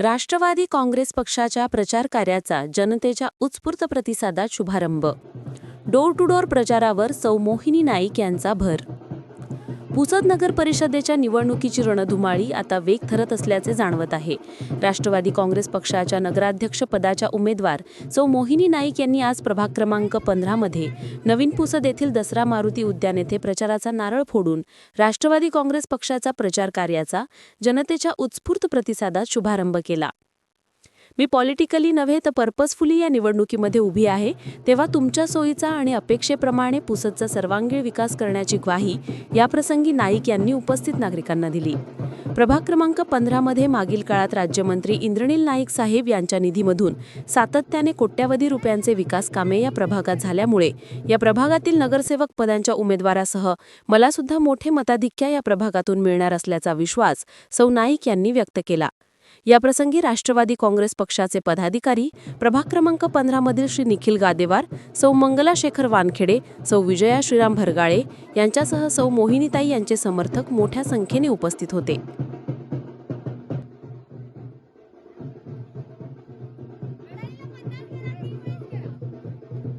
राष्ट्रवादी काँग्रेस पक्षाच्या प्रचार कार्याचा जनतेच्या उत्स्फूर्त प्रतिसादात शुभारंभ. डोर टू डोर प्रचारावर सौ मोहिनी नाईक यांचा भर पुसद नगर परिषदेच्या निवडणुकीची रणधुमाळी आता वेग ठरत असल्याचे जाणवत आहे. राष्ट्रवादी काँग्रेस पक्षाच्या नगराध्यक्ष पदाच्या उमेदवार सौ मोहिनी नाईक यांनी आज प्रभाग क्रमांक पंधरामध्ये नवीन पुसद येथील दसरा मारुती उद्यान येथे प्रचाराचा नारळ फोडून राष्ट्रवादी काँग्रेस पक्षाचा प्रचार कार्याचा जनतेच्या उत्स्फूर्त प्रतिसादात शुभारंभ केला. मी पॉलिटिकली नव्हे तर पर्पजफुली या निवडणुकीमध्ये उभी आहे. तेव्हा तुमच्या सोयीचा आणि अपेक्षेप्रमाणे पुसदचा सर्वांगीण विकास करण्याची ग्वाही याप्रसंगी नाईक यांनी उपस्थित नागरिकांना दिली. प्रभाग क्रमांक पंधरामध्ये मागील काळात राज्यमंत्री इंद्रनील नाईक साहेब यांच्या निधीमधून सातत्याने कोट्यावधी रुपयांचे विकास कामे या प्रभागात झाल्यामुळे या प्रभागातील नगरसेवक पदांच्या उमेदवारासह मला सुद्धा मोठे मताधिक्य या प्रभागातून मिळणार असल्याचा विश्वास सौ नाईक यांनी व्यक्त केला. याप्रसंगी राष्ट्रवादी काँग्रेस पक्षाचे पदाधिकारी प्रभाग क्रमांक पंधरामधील श्री निखिल गादेवार सौ मंगला शेखर वानखेडे सौ विजया श्रीराम भरगाळे यांच्यासह सौ मोहिनीताई यांचे समर्थक मोठ्या संख्येने उपस्थित होते.